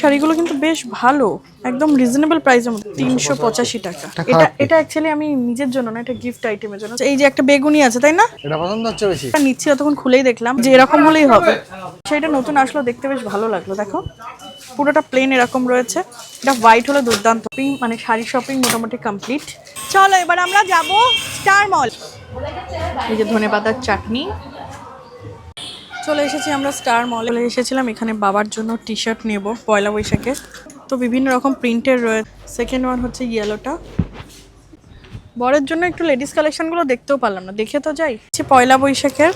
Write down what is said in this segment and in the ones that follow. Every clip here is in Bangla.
শাড়িগুলো কিন্তু বেশ ভালো একদম রিজনেবল প্রাইসের মধ্যে তিনশো পঁচাশি টাকা। এটা এটা অ্যাকচুয়ালি আমি নিজের জন্য না এটা গিফট আইটেমের জন্য। এই যে একটা বেগুনি আছে তাই না? এটা পছন্দ হচ্ছে বেশি? নিচ্ছি তখন খুলেই দেখলাম যে এরকম হলেই হবে। সেটা নতুন আসলো দেখতে বেশ ভালো লাগল দেখো। পুরোটা প্লেন এরকম রয়েছে। এটা হোয়াইট হলে দুর্দান্ত। মানে শাড়ি শপিং মোটামুটি কমপ্লিট চলো এবার আমরা যাব স্টার মল এই যে ধনে পাতার চাটনি। চলে এসেছি আমরা স্টার মলে চলে এসেছিলাম, এখানে বাবার জন্য টি শার্ট নেব, পয়লা বৈশাখে। তো বিভিন্ন রকম প্রিন্টের রয়েছে সেকেন্ড ওয়ান হচ্ছে ইয়েলোটা বরের জন্য একটু লেডিস কালেকশনগুলো দেখতেও পারলাম না। দেখে তো যাই। হচ্ছে পয়লা বৈশাখের।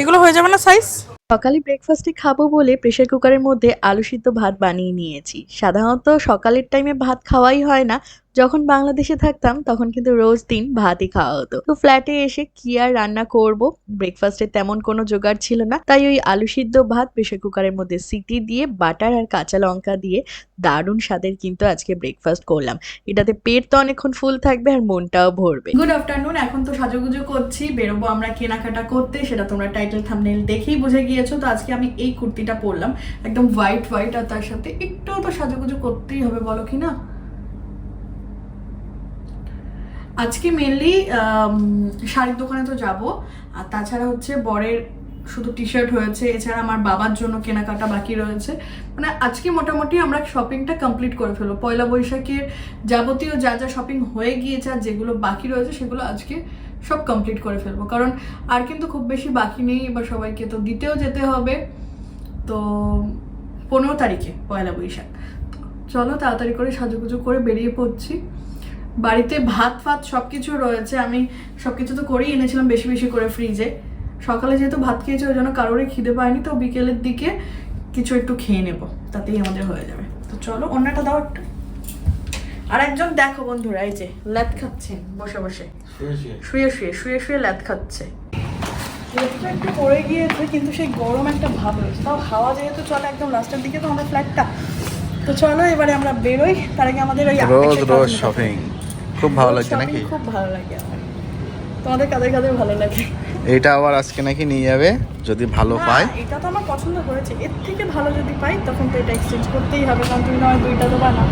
এগুলো হয়ে যাবে না সাইজ সকালে ব্রেকফাস্টে খাব বলে প্রেসার কুকারের মধ্যে আলু সিদ্ধ ভাত বানিয়ে নিয়েছি। সাধারণত সকালের টাইমে ভাত খাওয়াই হয় না। যখন বাংলাদেশে থাকতাম, তখন কিন্তু রোজ দিন ভাতই খাওয়া হতো। তো ফ্ল্যাটে এসে কি আর রান্না করব? ব্রেকফাস্টে তেমন কোনো জোগাড় ছিল না। তাই ওই আলু সিদ্ধ ভাত প্রেসার কুকারের মধ্যে সিটি দিয়ে বাটার আর কাঁচা লঙ্কা দিয়ে দারুণ স্বাদের কিন্তু আজকে ব্রেকফাস্ট করলাম। এটাতে পেট তো অনেকক্ষণ ফুল থাকবে আর মনটাও ভরবে। গুড আফটারনুন এখন তো সাজুগুজু করছি, বেরোবো আমরা কেনাকাটা করতে, সেটা তোমরা টাইটেল থামনেল দেখেই বুঝে গিয়েছো। তো আজকে আমি এই কুর্তিটা পরলাম, একদম হোয়াইট হোয়াইট আর তার সাথে একটু তো সাজুগুজু করতেই হবে, বলো কি না? আজকে মেনলি শাড়ির দোকানে তো যাব। আর তাছাড়া হচ্ছে বরের শুধু টি শার্ট হয়েছে, এছাড়া আমার বাবার জন্য কেনাকাটা বাকি রয়েছে। মানে আজকে মোটামুটি আমরা শপিংটা কমপ্লিট করে ফেলব। পয়লা বৈশাখের যাবতীয় যা যা শপিং হয়ে গিয়েছে আর যেগুলো বাকি রয়েছে, সেগুলো আজকে সব কমপ্লিট করে ফেলব। কারণ আর কিন্তু খুব বেশি বাকি নেই, এবার সবাইকে তো দিতেও যেতে হবে। তো পনেরো তারিখে পয়লা বৈশাখ। চলো তাড়াতাড়ি করে সাজুগুজু করে বেরিয়ে পড়ছি। বাড়িতে ভাত ফাত সব কিছু রয়েছে আমি সব কিছু তো করেই এনেছিলাম বেশি বেশি করে ফ্রিজে সকালে যেহেতু ভাত খেয়েছি ওই জন্য কারোরই খিদে পায়নি তো বিকেলের দিকে কিছু একটু খেয়ে নেব তাতেই আমাদের হয়ে যাবে। তো চলো অন্যটা দাও একটা। আর একজন দেখো বন্ধুরা এই যে ল্যাদ খাচ্ছে বসে বসে। শুয়ে শুয়ে। শুয়ে শুয়ে ল্যাদ খাচ্ছে। একটু পড়ে গিয়েছে কিন্তু সেই গরম একটা ভাব রয়েছে। তাও হাওয়া যেহেতু চলে একদম লাস্টের দিকে তো আমাদের ফ্ল্যাটটা তো চলো এবারে আমরা বেরোই। তার আগে আমাদের ওই রোজ রোজ শপিং খুব ভালো লাগছে নাকি? খুব ভালো লাগে আমার। তোমাদের কাদের কাদের ভালো লাগে? এইটা আবার আজকে নাকি নিয়ে যাবে যদি ভালো না, পায়। এটা তো আমার পছন্দ করেছে। এর থেকে ভালো যদি পাই তখন তো এটা এক্সচেঞ্জ করতেই হবে কারণ তুমি নয় দুইটা তো বানা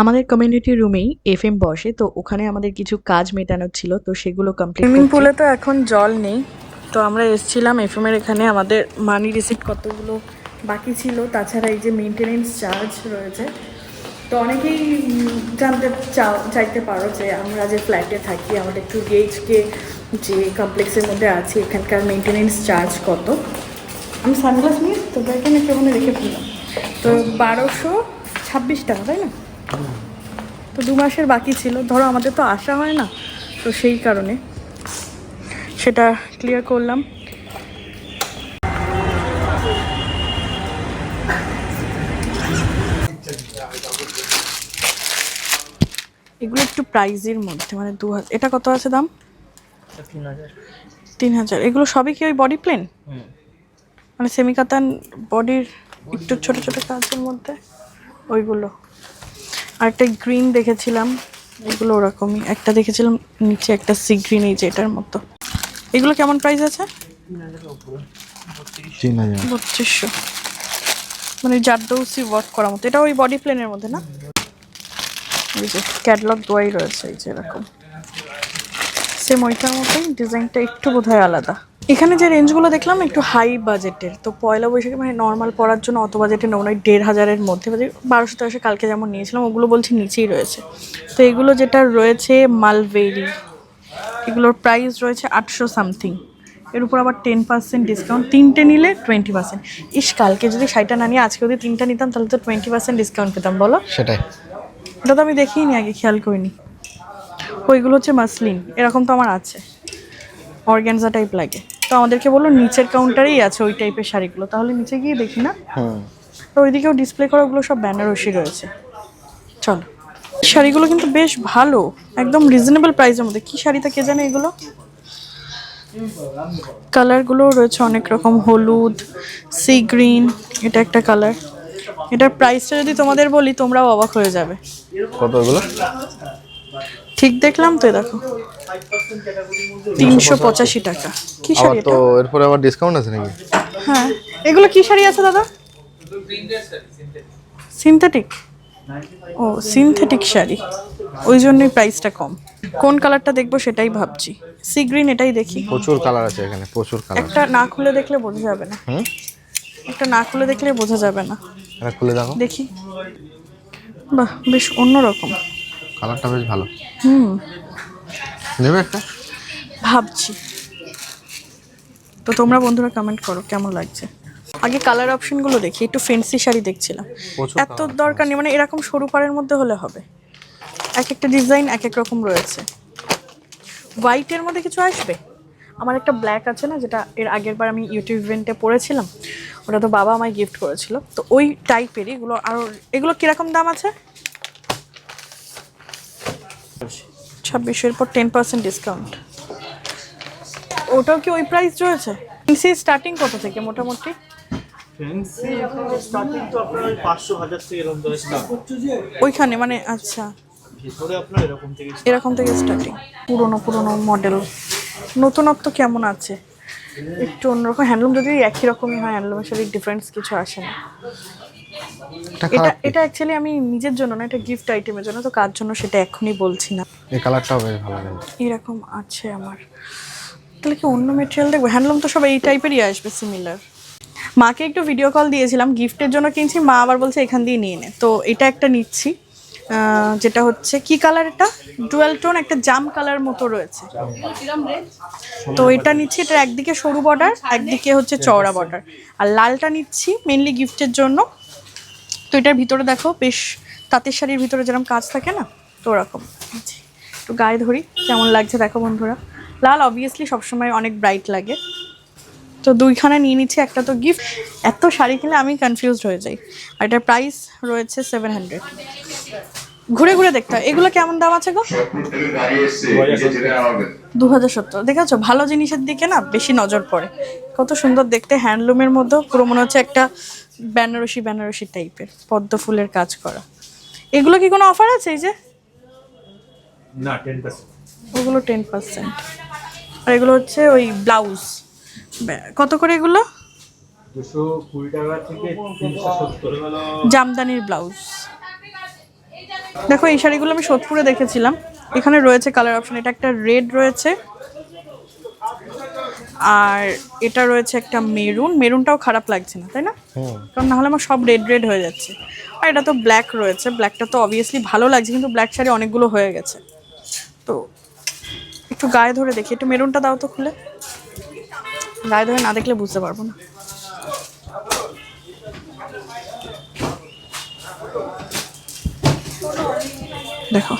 আমাদের কমিউনিটি রুমেই এফ এম বসে তো ওখানে আমাদের কিছু কাজ মেটানোর ছিল তো সেগুলো কমপ্লিট সুইমিং পুলে তো এখন জল নেই তো আমরা এসেছিলাম এফএমের এখানে আমাদের মানি রিসিপ্ট কতগুলো বাকি ছিল তাছাড়া এই যে মেনটেনেন্স চার্জ রয়েছে তো অনেকেই জানতে চাও, চাইতে পারো যে আমরা যে ফ্ল্যাটে থাকি, আমাদের একটু গেজকে যে কমপ্লেক্সের মধ্যে আছি, এখানকার মেনটেনেন্স চার্জ কত? আমি সানগ্লাস নিয়ে তো এখানে কেমন রেখে ফেললাম তো বারোশো ছাব্বিশ টাকা, তাই না? তো দু মাসের বাকি ছিল। ধরো আমাদের তো আসা হয় না, তো সেই কারণে সেটা ক্লিয়ার করলাম এগুলো একটু প্রাইজের মধ্যে মানে দু হাজার এটা কত আছে দাম? তিন হাজার। এগুলো সবই কি ওই বডি প্লেন মানে সেমিকাতান বডির একটু ছোট ছোট কাজের মধ্যে ওইগুলো। আর একটা গ্রিন দেখেছিলাম এগুলো ওরকমই। একটা দেখেছিলাম নিচে একটা সি গ্রিন এই যে এটার মতো। এগুলো কেমন প্রাইস আছে? বত্রিশশো। মানে জারদৌসি ওয়ার্ক করার মতো। এটা ওই বডি প্লেনের মধ্যে না? এই যে ক্যাটলগ দোয়াই রয়েছে, এই যে এরকম। সেম ওইটার মতোই ডিজাইনটা একটু বোধহয় আলাদা। এখানে যে রেঞ্জগুলো দেখলাম, একটু হাই বাজেটের তো পয়লা বৈশাখে মানে নর্মাল পড়ার জন্য অত বাজেটে নেব নয় দেড় হাজারের মধ্যে। বারোশো তেরোশো কালকে যেমন নিয়েছিলাম, ওগুলো বলছি নিচেই রয়েছে। তো এগুলো যেটা রয়েছে মালভেরি এগুলোর প্রাইস রয়েছে আটশো সামথিং এর উপর আবার টেন পার্সেন্ট ডিসকাউন্ট তিনটে নিলে টোয়েন্টি পার্সেন্ট ইস, কালকে যদি শাড়িটা না নিয়ে আজকে যদি তিনটা নিতাম, তাহলে তো টোয়েন্টি পার্সেন্ট ডিসকাউন্ট পেতাম, বলো? সেটাই। এটা তো আমি দেখিনি আগে খেয়াল করিনি। ওইগুলো হচ্ছে মাসলিন এরকম তো আমার আছে। অর্গ্যানজা টাইপ লাগে। তো আমাদেরকে বলল নিচের কাউন্টারেই আছে ওই টাইপের শাড়িগুলো তাহলে নিচে গিয়ে দেখি না? তো ওইদিকেও ডিসপ্লে করা ওগুলো সব বেনারসি রয়েছে। চলো। শাড়িগুলো কিন্তু বেশ ভালো একদম রিজনেবল প্রাইসের মধ্যে। কি শাড়িটা কে জানে এগুলো? কালারগুলো রয়েছে অনেক রকম হলুদ সি গ্রিন এটা একটা কালার এটার প্রাইসটা যদি তোমাদের বলি তোমরাও অবাক হয়ে যাবে। কত ওগুলো ঠিক দেখলাম তো দেখো। তিনশো পঁচাশি টাকা। কি শাড়ি তো এরপরে আবার ডিসকাউন্ট আছে নাকি? হ্যাঁ। এগুলো কি শাড়ি আছে দাদা? সিনথেটিক ও সিনথেটিক শাড়ি। ওই জন্যই প্রাইসটা কম। কোন কালারটা দেখব সেটাই ভাবছি। সি গ্রিন এটাই দেখি। প্রচুর কালার আছে এখানে প্রচুর কালার একটা না খুলে দেখলে বোঝা যাবে না। একটা না খুলে দেখলে বোঝা যাবে না। এটা খুলে দেখো। দেখি। বাহ বেশ অন্যরকম। কালারটা বেশ ভালো। হুম। নেবে একটা? ভাবছি। তো তোমরা বন্ধুরা কমেন্ট করো কেমন লাগছে? আগে কালার অপশনগুলো দেখি একটু ফেন্সি শাড়ি দেখছিলাম। এত দরকার নেই মানে এরকম সরু পাড়ের মধ্যে হলে হবে। এক একটা ডিজাইন এক এক রকম রয়েছে। হোয়াইটের মধ্যে কিছু আসবে? আমার একটা ব্ল্যাক আছে না যেটা এর আগের বার আমি ইউটিউব ইভেন্টে পড়েছিলাম ওটা তো বাবা আমায় গিফট করেছিল। তো ওই টাইপেরই এগুলো আর এগুলো কীরকম দাম আছে? ছাব্বিশের পর টেন পার্সেন্ট ডিসকাউন্ট ওটাও কি ওই প্রাইস রয়েছে? সি স্টার্টিং কত থেকে মোটামুটি? স্টার্টিং তো আপনার ওই পাঁচশো হাজার থেকে এরকম ওইখানে মানে আচ্ছা। ভেতরে আপনার এরকম থেকে এরকম থেকে স্টার্টিং পুরনো পুরনো মডেল নতুনত্ব কেমন আছে? একটু অন্যরকম হ্যান্ডলুম যদি একই রকমই হয় হ্যান্ডলুমের সাথে ডিফারেন্স কিছু আসে না। এটা এটা অ্যাকচুয়ালি আমি নিজের জন্য না এটা গিফট আইটেমের জন্য তো কার জন্য সেটা এখনই বলছি না। এই কালারটাও বেশ ভালো কিন্তু এরকম আছে আমার। তাহলে কি অন্য মেটেরিয়াল দেখব? হ্যান্ডলুম তো সব এই টাইপেরই আসবে সিমিলার মাকে একটু ভিডিও কল দিয়েছিলাম গিফটের জন্য কিনছি মা আবার বলছে এখান দিয়ে নিয়ে নে। তো এটা একটা নিচ্ছি। যেটা হচ্ছে, কি কালার এটা? ডুয়েল টোন একটা জাম কালার মতো রয়েছে। তো এটা নিচ্ছি, এটা একদিকে সরু বর্ডার একদিকে হচ্ছে চওড়া বর্ডার আর লালটা নিচ্ছি মেনলি গিফটের জন্য। তো এটার ভিতরে দেখো, বেশ তাঁতের শাড়ির ভিতরে যেরকম কাজ থাকে না, তো ওরকম। একটু গায়ে ধরি, কেমন লাগছে দেখো বন্ধুরা। লাল অবভিয়াসলি সবসময় অনেক ব্রাইট লাগে। তো দুইখানে নিয়ে নিচ্ছি একটা তো গিফট এত শাড়ি কিনলে আমি কনফিউজড হয়ে যাই। আর এটার প্রাইস রয়েছে সেভেন হান্ড্রেড ঘুরে ঘুরে দেখতে হয়। এগুলো কেমন দাম আছে গো? দু হাজার সত্তর। দেখেছ? ভালো জিনিসের দিকে না বেশি নজর পড়ে। কত সুন্দর দেখতে হ্যান্ডলুমের মধ্যেও পুরো মনে হচ্ছে একটা বেনারসি বেনারসি টাইপের পদ্ম ফুলের কাজ করা। এগুলো কি কোনো অফার আছে এই যে? না টেন পার্সেন্ট ওগুলো টেন পার্সেন্ট আর এগুলো হচ্ছে ওই ব্লাউজ কত করে এগুলো? জামদানির ব্লাউজ। দেখো এই শাড়িগুলো আমি সোদপুরে দেখেছিলাম। এখানে রয়েছে কালার অপশন। এটা একটা রেড রয়েছে। আর এটা রয়েছে একটা মেরুন। মেরুনটাও খারাপ লাগছে না তাই না? হুম কারণ নাহলে আমার সব রেড রেড হয়ে যাচ্ছে। আর এটা তো ব্ল্যাক রয়েছে। ব্ল্যাকটা তো অবভিয়াসলি ভালো লাগছে কিন্তু ব্ল্যাক শাড়ি অনেকগুলো হয়ে গেছে। তো একটু গায়ে ধরে দেখি। একটু মেরুনটা দাও তো খুলে। গায়ে ধরে না দেখলে বুঝতে পারব না। দেখো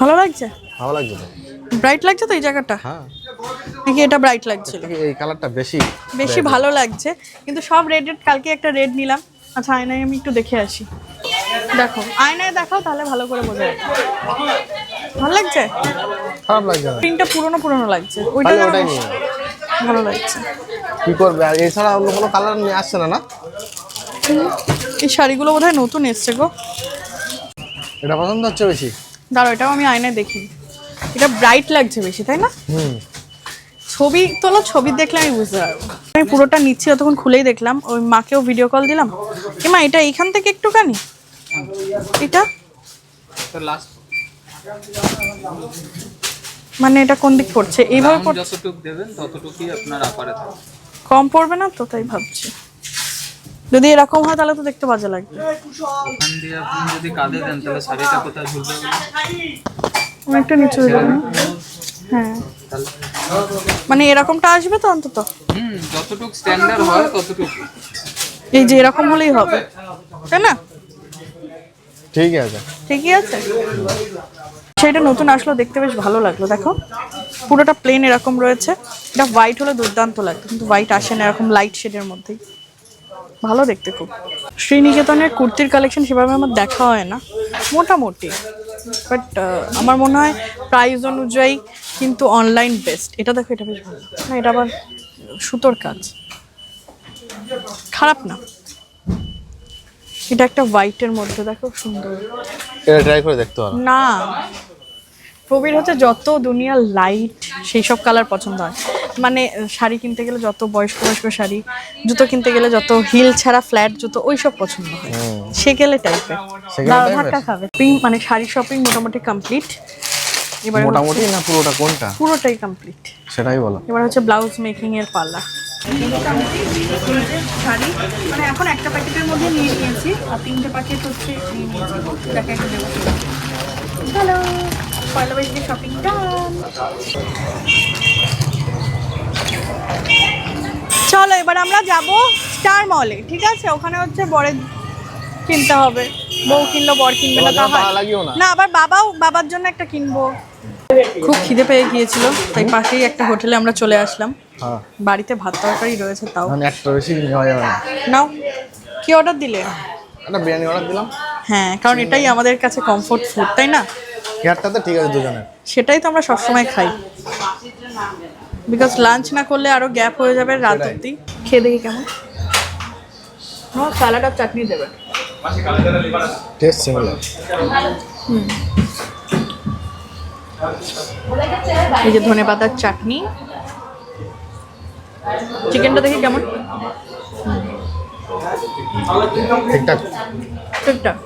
ভালো লাগছে? ভালো লাগছে তো। ব্রাইট লাগছে তো এই জায়গাটা? হ্যাঁ। নাকি এটা ব্রাইট লাগছিল? এই কালারটা বেশি বেশি ভালো লাগছে। কিন্তু সব রেড রেড কালকে একটা রেড নিলাম। আচ্ছা আয়নায় আমি একটু দেখে আসি। দেখো আয়নায় দেখাও তাহলে ভালো করে বোঝা যাবে। ভালো লাগছে? খারাপ লাগছে প্রিন্টটা পুরনো পুরনো লাগছে। ওইটা ওটাই নিয়ে ভালো লাগছে। কি করবে? আর এছাড়া অন্য কোনো কালার নিয়ে আসছে না না? এই শাড়িগুলো বোধহয় নতুন এসছে গো। এটা পছন্দ হচ্ছে বেশি? দাঁড়ো এটাও আমি আয়নায় দেখি। এটা ব্রাইট লাগছে বেশি তাই না? হুম। ছবি তোলো ছবি দেখলে আমি বুঝতে পারব। আমি পুরোটা নিচ্ছি তখন খুলেই দেখলাম। ওই মাকেও ভিডিও কল দিলাম। এমা এটা এইখান থেকে একটুখানি? এটা? মানে এটা কোন দিক পড়ছে? এইভাবে যতটুক দেবেন ততটুকুই আপনার আপারে থাকবে। কম পড়বে না তো তাই ভাবছি। যদি এরকম হয় তাহলে তো দেখতে বাজে লাগবে। ওখান দিয়ে আপনি যদি কাঁধে দেন তাহলে শাড়িটা কোথায় ঝুলবে বলুন? আমি একটু নিচু হয়ে যাব। হ্যাঁ। মানে এরকমটা আসবে তো অন্তত? হুম যতটুক স্ট্যান্ডার্ড হয় ততটুকু এই যে এরকম হলেই হবে। তাই না? ঠিক আছে। ঠিকই আছে? সেটা নতুন আসলো দেখতে বেশ ভালো লাগল। দেখো পুরোটা প্লেন এরকম রয়েছে। এটা হোয়াইট হলে দুর্দান্ত লাগতো কিন্তু হোয়াইট আসে না এরকম লাইট শেডের মধ্যেই। ভালো দেখতে খুব। শ্রীনিকেতনের কুর্তির কালেকশন সেভাবে আমার দেখা হয় না মোটামুটি। বাট আমার মনে হয় প্রাইস অনুযায়ী কিন্তু অনলাইন বেস্ট এটা দেখো এটা বেশ ভালো। না এটা আবার সুতোর কাজ। খারাপ না। এটা একটা হোয়াইটের মধ্যে দেখো সুন্দর। এটা ট্রাই করে দেখতে পারো। না। প্রবীর হচ্ছে যত দুনিয়ার লাইট সেই সব কালার পছন্দ হয়। মানে শাড়ি কিনতে গেলে যত বয়স্ক বয়স্ক শাড়ি জুতো কিনতে গেলে যত হিল ছাড়া ফ্ল্যাট জুতো ওই সব পছন্দ হয়। সেকেলে টাইপের সেকেলে দাও ধাক্কা খাবে। মানে শাড়ি শপিং মোটামুটি কমপ্লিট এবার মোটামুটি না পুরোটা কোনটা? পুরোটাই কমপ্লিট সেটাই বলো। এবার হচ্ছে ব্লাউজ মেকিং এর পাল্লা শাড়ি মানে এখন একটা প্যাকেটের মধ্যে নিয়ে নিয়েছি। আর তিনটে প্যাকেট হচ্ছে নিয়ে নিয়েছি। চলো পয়লা বৈশাখে শপিং ডান চলো এবার আমরা যাব স্টার মলে ঠিক আছে? ওখানে হচ্ছে বরের কিনতে হবে। বউ কিনলো বর কিনবে না তা না। আবার বাবাও বাবার জন্য একটা কিনবো। খুব খিদে পেয়ে গিয়েছিল তাই পাশেই একটা হোটেলে আমরা চলে আসলাম। হ্যাঁ। বাড়িতে ভাত তরকারি রয়েছে তাও। মানে একটা বেশি নেওয়া যাবে না। নাও কি অর্ডার দিলে? একটা বিরিয়ানি অর্ডার দিলাম। হ্যাঁ কারণ এটাই আমাদের কাছে কমফোর্ট ফুড তাই না? হেয়ারটাতে ঠিক আছে দুজনের। সেটাই তো আমরা সবসময় খাই। বিকজ লাঞ্চ না করলে আরও গ্যাপ হয়ে যাবে রাত। অব্দি খেয়ে দেখি কেমন। স্যালাড আর চাটনি দেবে। টেস্ট সিমিলার এই যে ধনে পাতার চাটনি। চিকেনটা দেখি কেমন। ঠিকঠাক ঠিকঠাক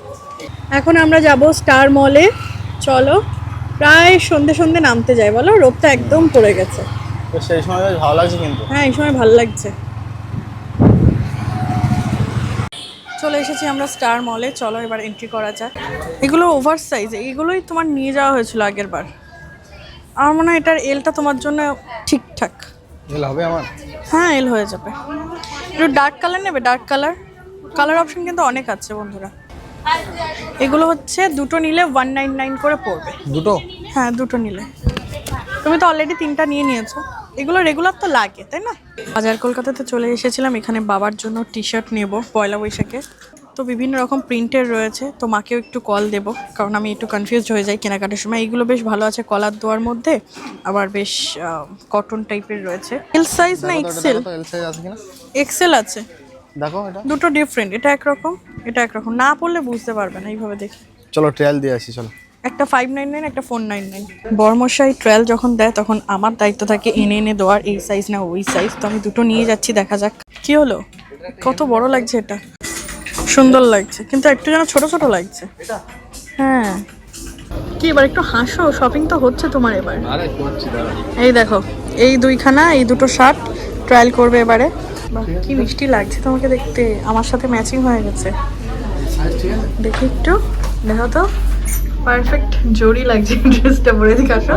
এখন আমরা যাব স্টার মলে চলো। প্রায় সন্ধে সন্ধে নামতে যাই বলো? রোদটা একদম পড়ে গেছে। তো সেই সময় বেশ ভালো লাগছে কিন্তু। হ্যাঁ এই সময় ভালো লাগছে। চলে এসেছি আমরা স্টার মলে। চলো এবার এন্ট্রি করা যাক। এগুলো ওভার সাইজ এগুলোই তোমার নিয়ে যাওয়া হয়েছিল আগের বার আমার মনে হয় এটার এলটা তোমার জন্য ঠিকঠাক। এগুলো হবে আমার? হ্যাঁ এল হয়ে যাবে। একটু ডার্ক কালার নেবে ডার্ক কালার কালার অপশন কিন্তু অনেক আছে বন্ধুরা। এগুলো হচ্ছে দুটো নিলে ওয়ান নাইন নাইন করে পড়বে। দুটো? হ্যাঁ দুটো নিলে। তুমি তো অলরেডি তিনটা নিয়ে নিয়েছো। এগুলো রেগুলার তো লাগে তাই না? বাজার কলকাতাতে চলে এসেছিলাম এখানে বাবার জন্য টি শার্ট নেব পয়লা বৈশাখে তো বিভিন্ন রকম প্রিন্টের রয়েছে তো মাকেও একটু কল দেবো কারণ আমি একটু কনফিউজড হয়ে যাই কেনাকাটার সময়। এইগুলো বেশ ভালো আছে কলার দোয়ার মধ্যে আবার বেশ কটন টাইপের রয়েছে। এল সাইজ না এক্সেল এক্সেল আছে। দেখো এটা। দুটো ডিফারেন্ট এটা একরকম এটা একরকম। না পড়লে বুঝতে পারবে না এইভাবে দেখি চলো ট্রায়াল দিয়ে আসি চলো। একটা ফাইভ নাইন নাইন একটা ফোর নাইন নাইন বর্মশাই ট্রায়াল যখন দেয় তখন আমার দায়িত্ব থাকে এনে এনে দেওয়ার এই সাইজ না ওই সাইজ তো আমি দুটো নিয়ে যাচ্ছি দেখা যাক কি হলো। কত বড় লাগছে এটা। সুন্দর লাগছে কিন্তু একটু যেন ছোট ছোট লাগছে। হ্যাঁ। কি এবার একটু হাসো শপিং তো হচ্ছে তোমার এবার। আরে এই দেখো এই দুইখানা এই দুটো শার্ট ট্রায়াল করবে এবারে। কি মিষ্টি লাগছে তোমাকে দেখতে। আমার সাথে ম্যাচিং হয়ে গেছে। দেখি একটু দেখো তো। পারফেক্ট জোড়ি লাগছে ড্রেসটা পরে দিকে আসো।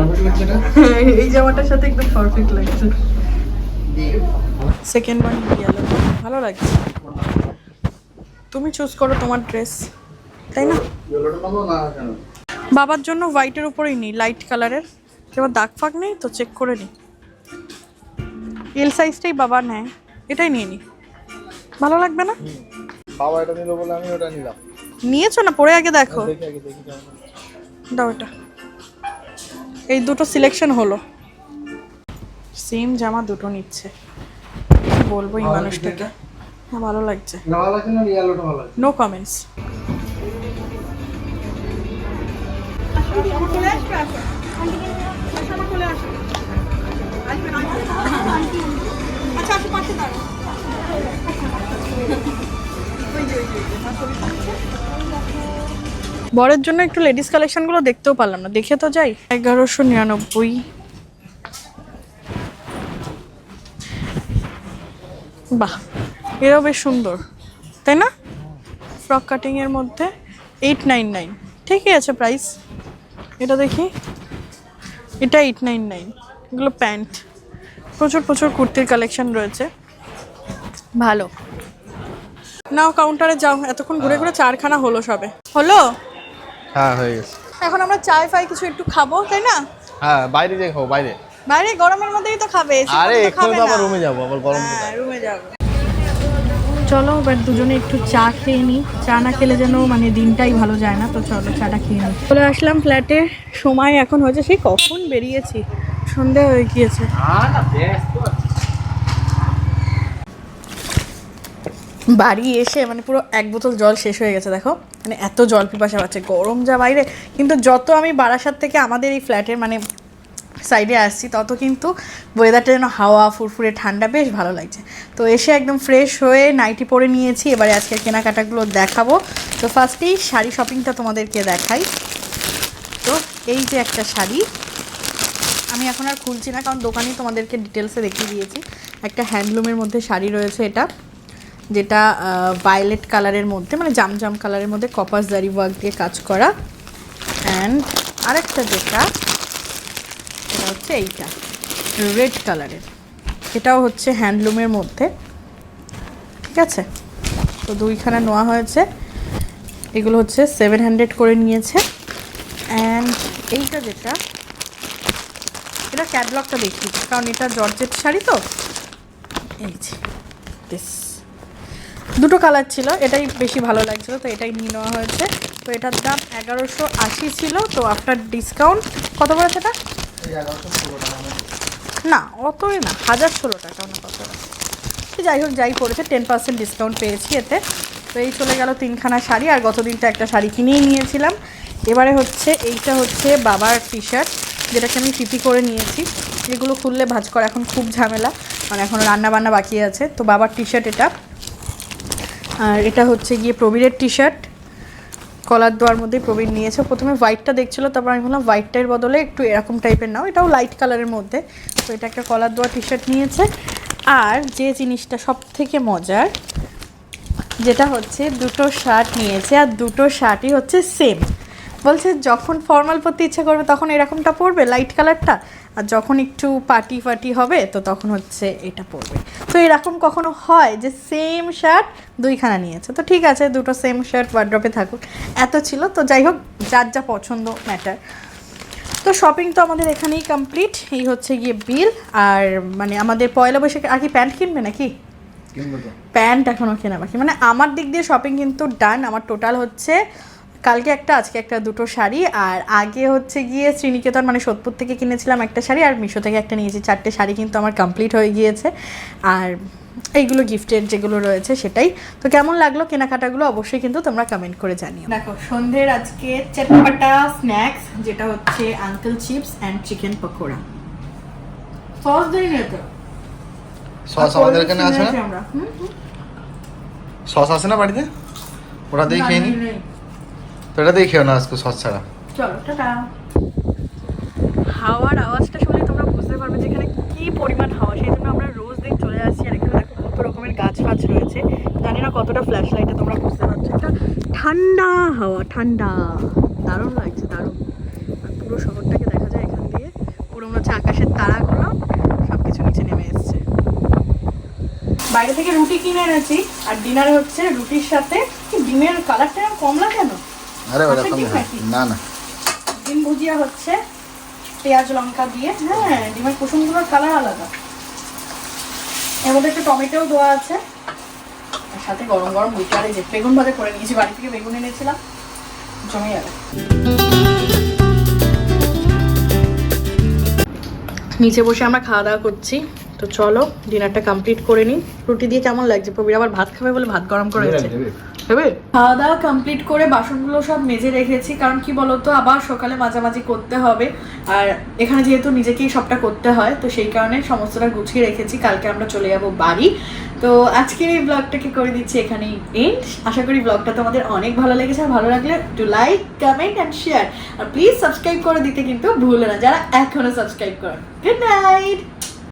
এই জামাটার সাথে একদম পারফেক্ট লাগছে। সেকেন্ড ওয়ান ইয়েলো ভালো লাগছে। তুমি চুজ করো তোমার ড্রেস তাই না? বাবার জন্য হোয়াইটের উপরেই নিই লাইট কালারের এবার দাগ ফাগ নেই তো চেক করে নিই এল সাইজটাই বাবা নেয়। এটাই নিয়ে নিই ভালো লাগবে না বাবা এটা নিল বলে আমি ওটা নিলাম নিয়েছো না পরে আগে দেখো দাও এটা এই দুটো সিলেকশন হলো সেম জামা দুটো নিচ্ছে কি বলব এই মানুষটাকে হ্যাঁ ভালো লাগছে ভালো লাগছে না ইয়েলোটা ভালো বরের জন্য একটু লেডিস কালেকশনগুলো দেখতেও পারলাম না। দেখে তো যাই। এগারোশো নিরানব্বই। বাহ, এরাও বেশ সুন্দর। তাই না? ফ্রক কাটিং এর মধ্যে এইট নাইন নাইন ঠিকই আছে প্রাইস এটা দেখি। এটা এইট নাইন নাইন এগুলো প্যান্ট প্রচুর প্রচুর কুর্তির কালেকশন রয়েছে। ভালো। নাও কাউন্টারে যাও এতক্ষণ ঘুরে ঘুরে চারখানা হলো সবে। হলো? হ্যাঁ হয়ে গেছে। এখন আমরা চায় ফাই কিছু একটু খাব তাই না? হ্যাঁ বাইরে যাই খাও বাইরে। বাইরে? গরমের মধ্যেই তো খাবে আরে মধ্যে তো খাবে আবার রুমে যাব আবার গরম হ্যাঁ রুমে যাব। চলো এবার দুজনে একটু চা খেয়ে নিই চা না খেলে যেন মানে দিনটাই ভালো যায় না তো চলো চাটা খেয়ে নিই চলে আসলাম ফ্ল্যাটে সময় এখন হয়েছে সেই কখন বেরিয়েছি? সন্ধে হয়ে গিয়েছে। বাড়ি এসে মানে পুরো এক বোতল জল শেষ হয়ে গেছে, দেখো। মানে এত জল পিপাসা পাচ্ছে, গরম যা বাইরে। কিন্তু যত আমি বারাসাত থেকে আমাদের এই ফ্ল্যাটের মানে সাইডে আসছি, তত কিন্তু ওয়েদারটা যেন হাওয়া, ফুরফুরে, ঠান্ডা বেশ ভালো লাগছে। তো এসে একদম ফ্রেশ হয়ে নাইটি পরে নিয়েছি, এবারে আজকের কেনাকাটাগুলো দেখাবো। তো ফার্স্টেই শাড়ি শপিংটা তোমাদেরকে দেখাই। তো এই যে একটা শাড়ি আমি এখন আর খুলছি না, কারণ দোকানেই তোমাদেরকে ডিটেলসে দেখিয়ে দিয়েছি। একটা হ্যান্ডলুমের মধ্যে শাড়ি রয়েছে এটা, যেটা ভায়োলেট কালারের মধ্যে মানে জাম জাম কালারের মধ্যে কপাস জারি ওয়ার্ক দিয়ে কাজ করা। অ্যান্ড আরেকটা যেটা এটা হচ্ছে এইটা রেড কালারের এটাও হচ্ছে হ্যান্ডলুমের মধ্যে, ঠিক আছে? তো দুইখানা নেওয়া হয়েছে, এগুলো হচ্ছে সেভেন হান্ড্রেড করে নিয়েছে। অ্যান্ড এইটা যেটা এটা ক্যাটলগটা দেখি, কারণ এটা জর্জেট শাড়ি তো। এই যে this। দুটো কালার ছিল, এটাই বেশি ভালো লাগছিল, তো এটাই নিয়ে নেওয়া হয়েছে। তো এটার দাম এগারোশো আশি ছিল, তো আফটার ডিসকাউন্ট কত পড়েছে এটা? না, অতই না, হাজার ষোলো টাকা না কত। যাই হোক, যাই পড়েছে টেন পার্সেন্ট ডিসকাউন্ট পেয়েছি এতে। তো এই চলে গেল তিনখানা শাড়ি, আর গত দিনটা একটা শাড়ি কিনেই নিয়েছিলাম। এবারে হচ্ছে, এইটা হচ্ছে বাবার টি শার্ট যেটাকে আমি পিপি করে নিয়েছি এগুলো খুললে ভাজ করা এখন খুব ঝামেলা মানে এখন রান্না বান্না বাকি আছে। তো বাবার টি শার্ট এটা। আর এটা হচ্ছে গিয়ে প্রবীরের টি শার্ট কলার দোয়ার মধ্যে প্রবীণ নিয়েছে। প্রথমে হোয়াইটটা দেখছিল, তারপর আমি বললাম হোয়াইটটার বদলে একটু এরকম টাইপের নাও। এটাও লাইট কালারের মধ্যে। তো এটা একটা কলার দোয়া টি শার্ট নিয়েছে। আর যে জিনিসটা সব থেকে মজার, যেটা হচ্ছে দুটো শার্ট নিয়েছে, আর দুটো শার্টই হচ্ছে সেম বলছে যখন ফর্মাল পরতে ইচ্ছা করবে তখন এরকমটা পরবে লাইট কালারটা আর যখন একটু পার্টি ফার্টি হবে তো তখন হচ্ছে এটা পরবে। তো এরকম কখনো হয় যে সেম শার্ট দুইখানা নিয়েছে? তো ঠিক আছে দুটো সেম শার্ট ওয়ার্ড্রপে থাকুক। এত ছিল তো যাই হোক যার যা পছন্দ ম্যাটার তো শপিং তো আমাদের এখানেই কমপ্লিট এই হচ্ছে গিয়ে বিল আর মানে আমাদের পয়লা বৈশাখে আর কি প্যান্ট কিনবে নাকি? প্যান্ট এখনও কেনা বাকি। মানে আমার দিক দিয়ে শপিং কিন্তু ডান আমার টোটাল হচ্ছে কালকে একটা আজকে একটা দুটো শাড়ি আর আগে হচ্ছে গিয়ে শ্রীনিকেতন মানে সোদপুর থেকে কিনেছিলাম একটা শাড়ি আর মিশো থেকে একটা নিয়েছি চারটে শাড়ি কিন্তু আমার কমপ্লিট হয়ে গিয়েছে। আর এইগুলো গিফটের যেগুলো রয়েছে সেটাই। তো কেমন লাগল কেনাকাটাগুলো অবশ্যই কিন্তু তোমরা কমেন্ট করে জানিও। দেখো সন্ধ্যের আজকে চটপাটা স্ন্যাক্স যেটা হচ্ছে uncle chips and chicken pakora. Sauce দিই না তো সস আমাদের এখানে আছে না? আমরা। হুম হুম। সস আছে না বাড়িতে? ওটা দিয়ে খেয়ে নেই। এটা না আজকে সস ছাড়া। চলো, টাটা। হাওয়ার আওয়াজটা শুনে তোমরা বুঝতে পারবে যে এখানে কি পরিমাণ হাওয়া। সেই জন্য আমরা রোজ দিন চলে আসছি আর এখানে দেখো কত রকমের গাছ ফাছ রয়েছে। জানি না কতটা ফ্ল্যাশ লাইটে তোমরা বুঝতে পারছ। একটা ঠান্ডা হাওয়া, ঠান্ডা। দারুণ লাগছে, দারুণ। আর পুরো শহরটাকে দেখা যায় এখান দিয়ে। পুরো মনে হচ্ছে আকাশের তারাগুলো সব কিছু নিচে নেমে এসছে। বাইরে থেকে রুটি কিনে এনেছি, আর ডিনারে হচ্ছে রুটির সাথে। ডিমের কালারটা কমলা কেন? আরে আচ্ছা, ওরকম কি না না ডিম ভুজিয়া হচ্ছে পেঁয়াজ লঙ্কা দিয়ে হ্যাঁ ডিমের কুসুমগুলোর কালার আলাদা। এর মধ্যে একটু টমেটোও দেওয়া আছে। আর সাথে গরম গরম এই যে বেগুন ভাজা করে নিয়েছি বাড়ি থেকে বেগুন এনেছিলাম। জমে যাবে। নিচে বসে আমরা খাওয়া দাওয়া করছি। তো চলো ডিনারটা কমপ্লিট করে নিই। রুটি দিয়ে কেমন লাগছে? প্রবীর আবার ভাত খাবে বলে ভাত গরম করে রেখেছে দেবে খাওয়া দাওয়া কমপ্লিট করে বাসনগুলো সব মেজে রেখেছি, কারণ কি বলতো, আবার সকালে মাঝামাঝি করতে হবে। আর এখানে যেহেতু নিজেকেই সবটা করতে হয়, তো সেই কারণে সমস্তটা গুছিয়ে রেখেছি। কালকে আমরা চলে যাব বাড়ি। তো আজকের এই ব্লগটাকে করে দিচ্ছি এখানেই এন্ড আশা করি ব্লগটা তোমাদের অনেক ভালো লেগেছে। আর ভালো লাগলে to like comment and share R please subscribe করে দিতে কিন্তু ভুলো না, যারা এখনও সাবস্ক্রাইব করেন। Good night